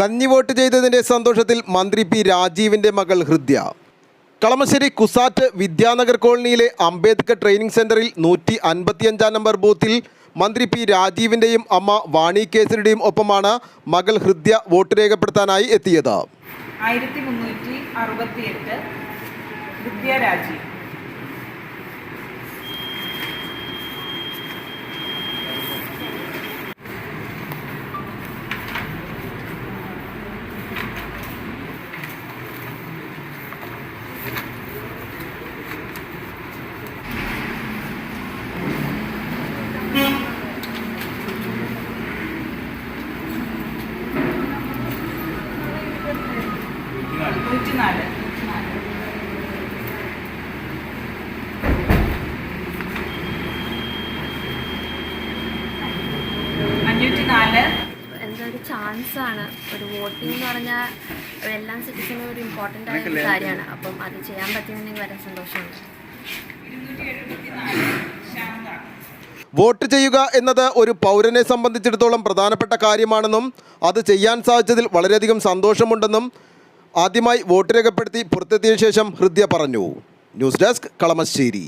കഞ്ഞി വോട്ട് ചെയ്തതിന്റെ സന്തോഷത്തിൽ മന്ത്രി പി രാജീവിന്റെ മകൾ ഹൃദ്യ. കളമശ്ശേരി കുസാറ്റ് വിദ്യാനഗർ കോളനിയിലെ അംബേദ്കർ ട്രെയിനിങ് സെന്ററിൽ നൂറ്റി അൻപത്തിയഞ്ചാം നമ്പർ ബൂത്തിൽ മന്ത്രി പി രാജീവിന്റെയും അമ്മ വാണി കേസരിയുടെയും ഒപ്പമാണ് മകൾ ഹൃദ്യ വോട്ട് രേഖപ്പെടുത്താനായി എത്തിയത്. ആയിരത്തി മുന്നൂറ്റി അറുപത്തിയെട്ട് വിദ്യാരാജി നൂറ്റിനാല്. എന്തൊരു ഒരു ചാൻസ് ആണ്. ഒരു വോട്ടിംഗ് എന്ന് പറഞ്ഞാൽ എല്ലാ സിറ്റിസനും ഒരു ഇമ്പോർട്ടന്റ് ആയ ഒരു കാര്യമാണ്. അപ്പം അത് ചെയ്യാൻ പറ്റിയെന്നുണ്ടെങ്കിൽ വളരെ സന്തോഷമുണ്ട്. വോട്ട് ചെയ്യുക എന്നത് ഒരു പൗരനെ സംബന്ധിച്ചിടത്തോളം പ്രധാനപ്പെട്ട കാര്യമാണെന്നും അത് ചെയ്യാൻ സാധിച്ചതിൽ വളരെയധികം സന്തോഷമുണ്ടെന്നും ആദ്യമായി വോട്ട് രേഖപ്പെടുത്തി പുറത്തെത്തിയ ശേഷം ഹൃദ്യ പറഞ്ഞു. News desk Kalamassery.